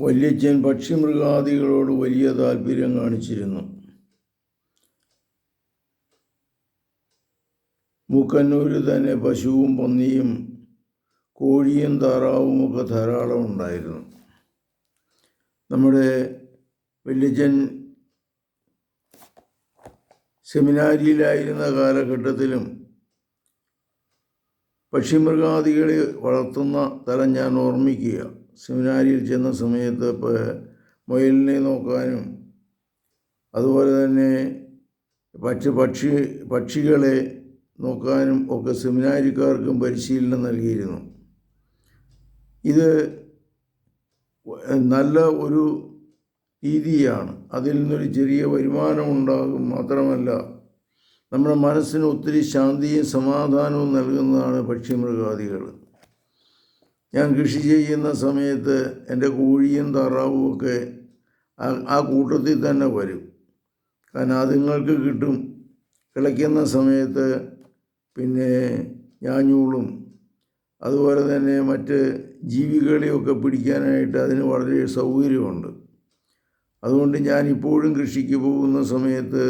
വല്യച്ഛൻ പക്ഷിമൃഗാദികളോട് വലിയ താല്പര്യം കാണിച്ചിരുന്നു. മുക്കന്നൂരിൽ തന്നെ പശുവും പന്നിയും കോഴിയും താറാവും ഒക്കെ ധാരാളം ഉണ്ടായിരുന്നു. നമ്മുടെ വല്യച്ഛൻ സെമിനാരിയിലായിരുന്ന കാലഘട്ടത്തിലും പക്ഷിമൃഗാദികളെ വളർത്തുന്ന തരം ഞാൻ ഓർമ്മിക്കുക. സെമിനാരിയിൽ ചെന്ന സമയത്ത് മുയലിനെ നോക്കാനും അതുപോലെ തന്നെ പക്ഷി പക്ഷി പക്ഷികളെ നോക്കാനും ഒക്കെ സെമിനാരിക്കാർക്കും പരിശീലനം നൽകിയിരുന്നു. ഇത് നല്ല ഒരു രീതിയാണ്. അതിൽ നിന്നൊരു ചെറിയ വരുമാനം ഉണ്ടാകും മാത്രമല്ല നമ്മുടെ മനസ്സിന് ഒത്തിരി ശാന്തിയും സമാധാനവും നൽകുന്നതാണ് പക്ഷിമൃഗാദികൾ. ഞാൻ കൃഷി ചെയ്യുന്ന സമയത്ത് എന്റെ കോഴിയും താറാവും ഒക്കെ ആ കൂട്ടത്തിൽ തന്നെ വരും. കാരണം അതുങ്ങൾക്ക് കിട്ടും. കിളയ്ക്കുന്ന സമയത്ത് പിന്നെ ഞാഞ്ഞൂളും അതുപോലെ തന്നെ മറ്റ് ജീവികളെയൊക്കെ പിടിക്കാനായിട്ട് അതിന് വളരെ സൗകര്യമുണ്ട്. അതുകൊണ്ട് ഞാൻ ഇപ്പോഴും കൃഷിക്ക് പോകുന്ന സമയത്ത്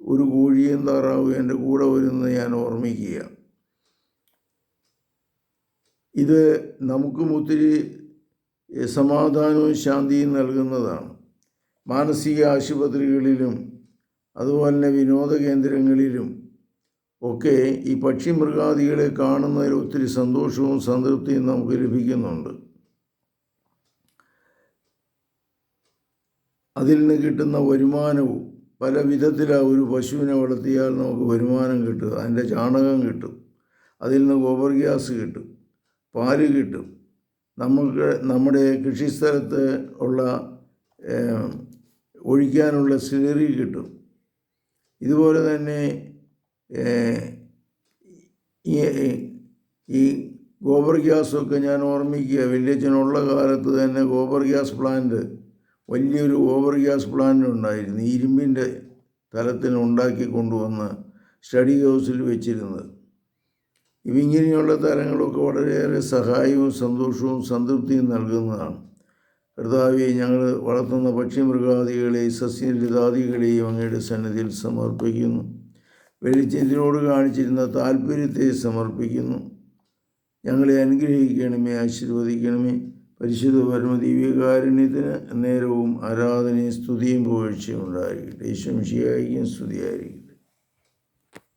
ഒരു കോഴിയും താറാവും എന്റെ കൂടെ വരുന്നത് ഞാൻ ഓർമ്മിക്കുക ഇത് നമുക്കും ഒത്തിരി സമാധാനവും ശാന്തിയും നൽകുന്നതാണ്. മാനസിക ആശുപത്രികളിലും അതുപോലെ തന്നെ വിനോദ കേന്ദ്രങ്ങളിലും ഒക്കെ ഈ പക്ഷി മൃഗാദികളെ കാണുന്നതിൽ ഒത്തിരി സന്തോഷവും സംതൃപ്തിയും നമുക്ക് ലഭിക്കുന്നുണ്ട്. അതിൽ നിന്ന് കിട്ടുന്ന വരുമാനവും പല വിധത്തിലാണ് ഒരു പശുവിനെ വളർത്തിയാൽ നമുക്ക് വരുമാനം കിട്ടും അതിന്റെ ചാണകം കിട്ടും അതിൽ നിന്ന് ഗോബർ ഗ്യാസ് കിട്ടും. പാൽ കിട്ടും. നമുക്ക് നമ്മുടെ കൃഷിസ്ഥലത്ത് ഉള്ള ഒഴിക്കാനുള്ള സ്ലറി കിട്ടും. ഇതുപോലെ തന്നെ ഈ ഗോബർ ഗ്യാസൊക്കെ ഞാൻ ഓർമ്മിക്കുക. വില്ലേജിനുള്ള കാലത്ത് തന്നെ ഗോബർ ഗ്യാസ് പ്ലാന്റ് വലിയൊരു ഗോബർ ഗ്യാസ് പ്ലാന്റ് ഉണ്ടായിരുന്നു. ഇരുമ്പിന്റെ തലത്തിൽ ഉണ്ടാക്കി കൊണ്ടുവന്ന് സ്റ്റഡി ഹൗസിൽ വെച്ചിരുന്നത്. ഇവങ്ങിനെയുള്ള തരങ്ങളൊക്കെ വളരെയേറെ സഹായവും സന്തോഷവും സംതൃപ്തിയും നൽകുന്നതാണ്. കർത്താവെ ഞങ്ങൾ വളർത്തുന്ന പക്ഷിമൃഗാദികളെയും സസ്യലതാദികളെയും അങ്ങയുടെ സന്നിധിയിൽ സമർപ്പിക്കുന്നു. വെളിച്ചത്തിനോട് കാണിച്ചിരുന്ന താല്പര്യത്തെ സമർപ്പിക്കുന്നു. ഞങ്ങളെ അനുഗ്രഹിക്കണമേ ആശീർവദിക്കണമേ. പരിശുദ്ധ പരമദിവ്യകാരുണ്യത്തിന് നേരവും ആരാധനയും സ്തുതിയും പുകഴ്ചയും ഉണ്ടായിരിക്കട്ടെ. ഈശ്വംശിയായിരിക്കും സ്തുതിയായിരിക്കും